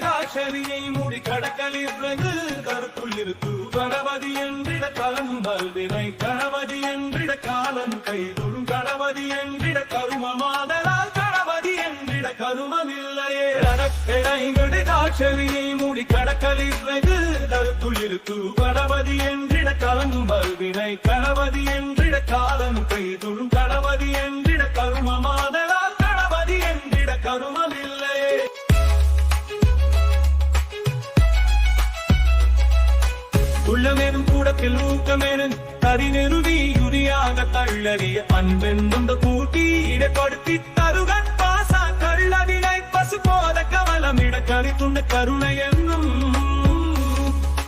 காட்சரியை மூடி கடக்கலிருந்து கருத்துள் இருக்கு கணபதி என்றிட கலன் மல்வினை கணபதி என்றிட காலம் கைதுடும் கணபதி என்றிட கருமமாதலால். கணபதி என்றிட கருமமில்லையே. அடக்கடைகடு காட்சரியை மூடி கடக்கலிருந்து கருத்துள் இருக்கு கணபதி என்றிட கலன் மல்வினை கணபதி என்றிட காலம் கைதுடும் உள்ளமெனும் கூடத்தில் ஊக்கமெனும் கரிநெருவி யுரியாக தள்ளறிய அன்பென்னும் கூட்டி இடப்படுத்தி தருகன் பாசா கள்ளவினை பசு போத கவலமிட துண்ட கருணை என்னும்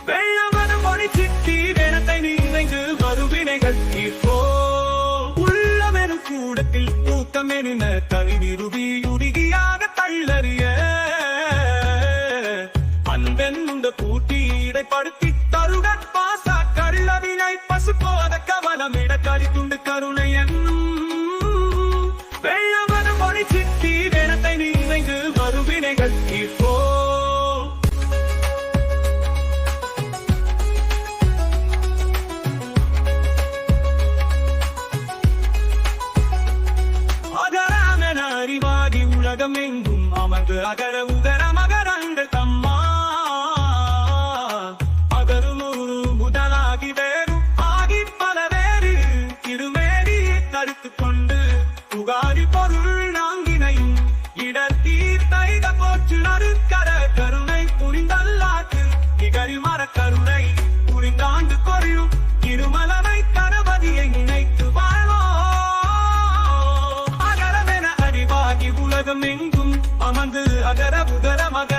வெள்ளமன மொழி சித்தி வேணத்தை நீங்கு மறுவினைகள் தீர்ப்போ. உள்ளமெனும் கூடத்தில் ஊக்கமெனின நிறுவி யுருகியாக தள்ளறிய அன்பென்னுண்ட கூட்டி இடைப்படுத்தி கள்ளவினை பசு போத கவலமிட கரித்துண்டு கருணை என்னும் வெள்ளமன மொழி சித்தி வேணத்தை நீங்கு மறுவினைகள். தீர்ப்போ அகராமென அறிவாகி உலகம் எங்கும் அமர்ந்து அகர உதரமாக உலகம் எங்கும் அமர்ந்து அகர உதர மகர